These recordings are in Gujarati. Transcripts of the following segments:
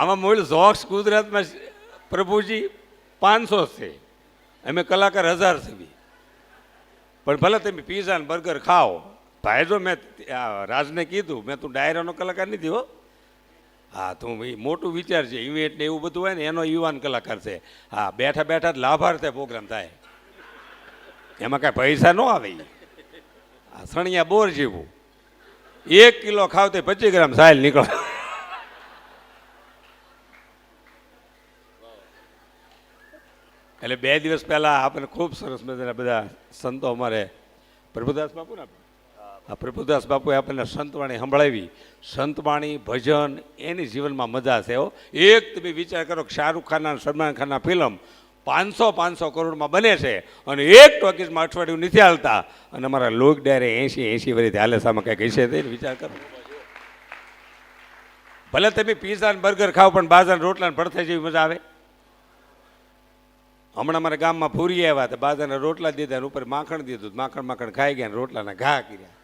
આમાં મૂળ ઝોક્સ ગુજરાતમાં પ્રભુજી પાંચસો છે. અમે કલાકાર હજાર છીએ પણ ભલે તમે પીઝા ને બર્ગર ખાઓ, ભાઈ જો મેં રાજને કીધું, મેં તું ડાયરાનો કલાકાર નથી હો. હા, તું મોટું વિચાર છે ઇવેન્ટ ને એવું બધું હોય ને, એનો યુવાન કલાકાર છે. હા, બેઠા બેઠા જ લાભાર્થે પ્રોગ્રામ થાય. એમાં કાંઈ પૈસા ન આવે. આ સણિયા બોર જેવું. એક કિલો ખાવ તે પચીસ ગ્રામ સાયલ નીકળે. એટલે બે દિવસ પહેલા આપણને ખૂબ સરસ મજાના બધા સંતો અમારે પ્રભુદાસ બાપુ ને આ પ્રભુદાસ બાપુએ આપણને સંતવાણી સંભળાવી. સંતવાણી, ભજન, એની જીવનમાં મજા છે હો. એક તમે વિચાર કરો કે શાહરૂખ ખાનના સલમાન ખાનના ફિલ્મ પાંચસો પાંચસો કરોડમાં બને છે અને એક ટોકીસમાં અઠવાડિયું નથી હાલતા. અને અમારા લોક ડાયરે એંશી એંશી વરીથી હાલે સામે કંઈક હશે તે વિચાર કરો. ભલે તમે પીઝા ને બર્ગર ખાવ પણ બાજર રોટલા ને ભડથા જેવી મજા આવે. હમણાં અમારા ગામમાં ભૂરી આવ્યા હતા. બાજરાના રોટલા દીધા ઉપર માખણ દીધું. માખણ માખણ ખાઈ ગયા રોટલાના ઘા કર્યા.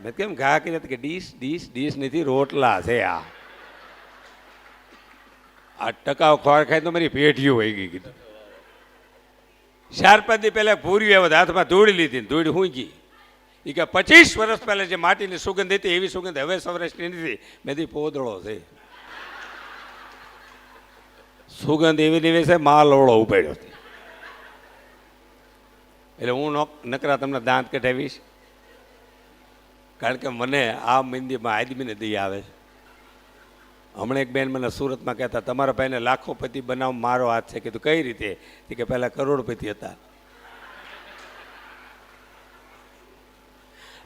મેં કેમ ઘા કર્યા કે ડીશ ડીશ ડીશ નથી, રોટલા છે આ. આ ટકાવ ખોર ખાઈ તો મારી પેઢીઓ વહી ગઈ, કીધું. ચાર પાંચ દી પહેલા ભૂરી આવ્યા હાથમાં ધૂળી લીધી ધૂળી ગઈ એ કે પચીસ વર્ષ પહેલાં જે માટીની સુગંધ હતી, એવી સુગંધ હવે સૌરાષ્ટ્રની નથી. મેં પોદળો છે. સુગંધ એવી દિવસે માલ ઓળો ઉપાડ્યો એટલે હું નોક- નકરા તમને દાંત કઢાવીશ. કારણ કે મને આ મંદિરમાં આદમીને દઈ આવે છે. હમણાં એક બેન મને સુરતમાં કહેતા, તમારા ભાઈને લાખોપતિ બનાવ, મારો હાથ છે. કીધું, કઈ રીતે? કે, પહેલાં કરોડપતિ હતા.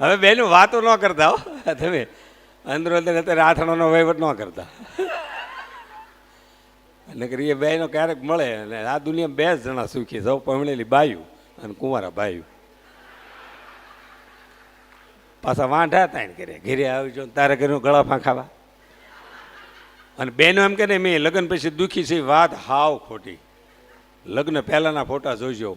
હવે બેન વાતો ન કરતા તમે અંદર અંદર અત્યારે આથણાનો વહીવટ ન કરતા. નકર એ બેનો ક્યારેક મળે અને આ દુનિયામાં બે જણા સુખી, સૌ પમણેલી બાયું અને કુંવારા બાયું. પાછા વાંઢા તાણ કરે ઘેરે આવજો તારે ઘરનું ગળા ખાવા અને બેનો એમ કે ને, મેં લગ્ન પછી દુઃખી છે, વાત હાવ ખોટી. લગ્ન પહેલાંના ફોટા જોઈજો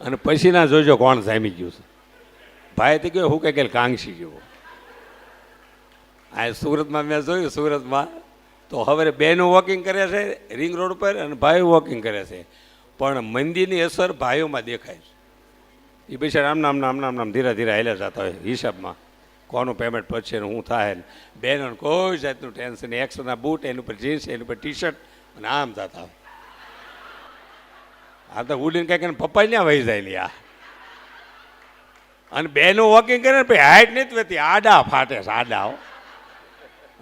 અને પછીના જોજો કોણ જામી ગયું છે. ભાઈ તો ગયો હું કે કાંગસી જેવો. આ સુરતમાં મેં જોયું, સુરતમાં તો હવે બહેનો વોકિંગ કરે છે રિંગ રોડ પર અને ભાઈઓ વોકિંગ કરે છે. પણ મંદિરની અસર ભાઈઓમાં દેખાય છે. એ પૈસા આમ નામ નામ નામ નામ ધીરે ધીરે હાલ્યા જતા હોય હિસાબમાં. કોનું પેમેન્ટ પછી ને શું થાય ને. બહેનોને કોઈ જાતનું ટેન્શન નહીં. એક્સ્ટ્રાના બૂટ, એની ઉપર જીન્સ એની ઉપર ટી શર્ટ અને આમ થતા હોય. આ તો ઉડીને કાંઈક પપ્પા ત્યાં વહી જાય ને આ અને બેનો વોકિંગ કરે ને પછી હાઈટ નથી વધી આડા ફાટે છે, આડા હો.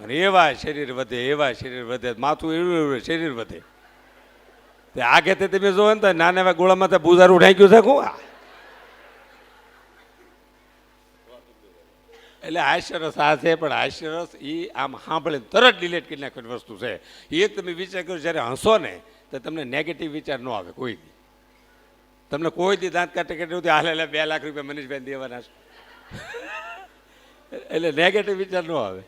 અને એવા શરીર વધે, એવા શરીર વધે, માથું એવું એવું શરીર વધે. તે આગેથી તમે જોવો ને તો નાના એવા ગોળામાં તો બુજારું ઢાંક્યું છે આ? એટલે હાસ્યરસ આ છે, પણ હાસ્યરસ એ આમ સાંભળે તરત ડિલેટ કરી નાખવાની વસ્તુ છે. એ તમે વિચાર કરો, જ્યારે હસો ને, તો તમને નેગેટિવ વિચાર ન આવે, કોઈ દી. તમને કોઈ દી દાંત કાઢે કાઢે નથી, હાલે હાલે, બે લાખ રૂપિયા મનીષભાઈ દેવાના છે. એટલે નેગેટિવ વિચાર ન આવે.